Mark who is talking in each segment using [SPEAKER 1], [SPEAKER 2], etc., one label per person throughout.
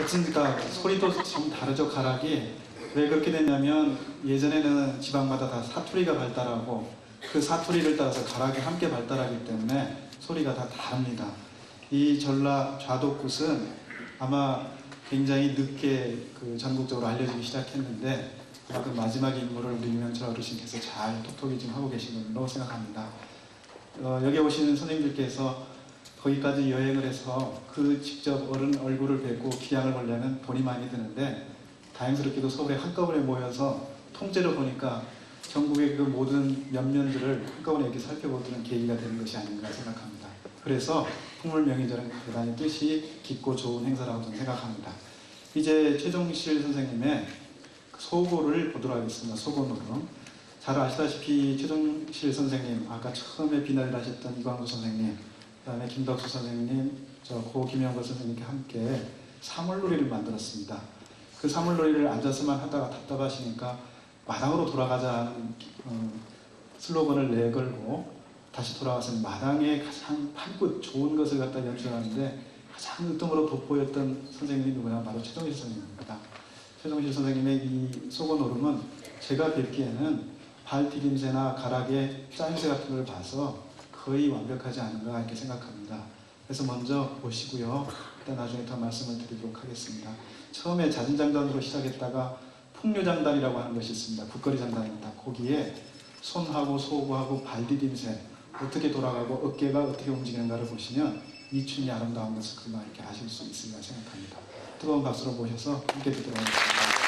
[SPEAKER 1] 어찌니까 소리도 좀 다르죠 가락이 왜 그렇게 됐냐면 예전에는 지방마다 다 사투리가 발달하고 그 사투리를 따라서 가락이 함께 발달하기 때문에 소리가 다 다릅니다. 이 전라 좌독굿은 아마 굉장히 늦게 그 전국적으로 알려지기 시작했는데 그 마지막 인물을 우리 유명철 어르신께서 잘 톡톡히 지금 하고 계신 걸로 생각합니다. 어, 여기 오시는 선생님들께서 거기까지 여행을 해서 그 직접 어른 얼굴을 뵙고 기량을 보려면 돈이 많이 드는데 다행스럽게도 서울에 한꺼번에 모여서 통째로 보니까 전국의 그 모든 면면들을 한꺼번에 이렇게 살펴보는 계기가 되는 것이 아닌가 생각합니다. 그래서 풍물명의절은 대단히 뜻이 깊고 좋은 행사라고 저는 생각합니다. 이제 최종실 선생님의 소고를 보도록 하겠습니다. 소고 노름. 잘 아시다시피 최종실 선생님, 아까 처음에 비난을 하셨던 이광수 선생님, 그다음에 김덕수 선생님, 저 고 김영걸 선생님께 함께 사물놀이를 만들었습니다. 그 사물놀이를 앉아서만 하다가 답답하시니까 마당으로 돌아가자는 어, 슬로건을 내걸고 다시 돌아와서 마당에 가장 판꽃 좋은 것을 갖다 연출하는데 가장 으뜸으로 돋보였던 선생님이 누구냐 바로 최종실 선생님입니다. 최종실 선생님의 이 속어노름은 제가 뵙기에는 발 디딤새나 가락의 짜임새 같은 걸 봐서 거의 완벽하지 않은가 이렇게 생각합니다. 그래서 먼저 보시고요. 일단 나중에 더 말씀을 드리도록 하겠습니다. 처음에 자진장단으로 시작했다가 풍류장단이라고 하는 것이 있습니다. 국거리 장단입니다. 거기에 손하고 소구하고 발디딤새 어떻게 돌아가고 어깨가 어떻게 움직이는가를 보시면 이 춤이 아름다운 것을 그만 이렇게 아실 수 있으리라 생각합니다. 뜨거운 박수로 모셔서 함께 듣도록 하겠습니다.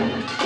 [SPEAKER 2] Thank you.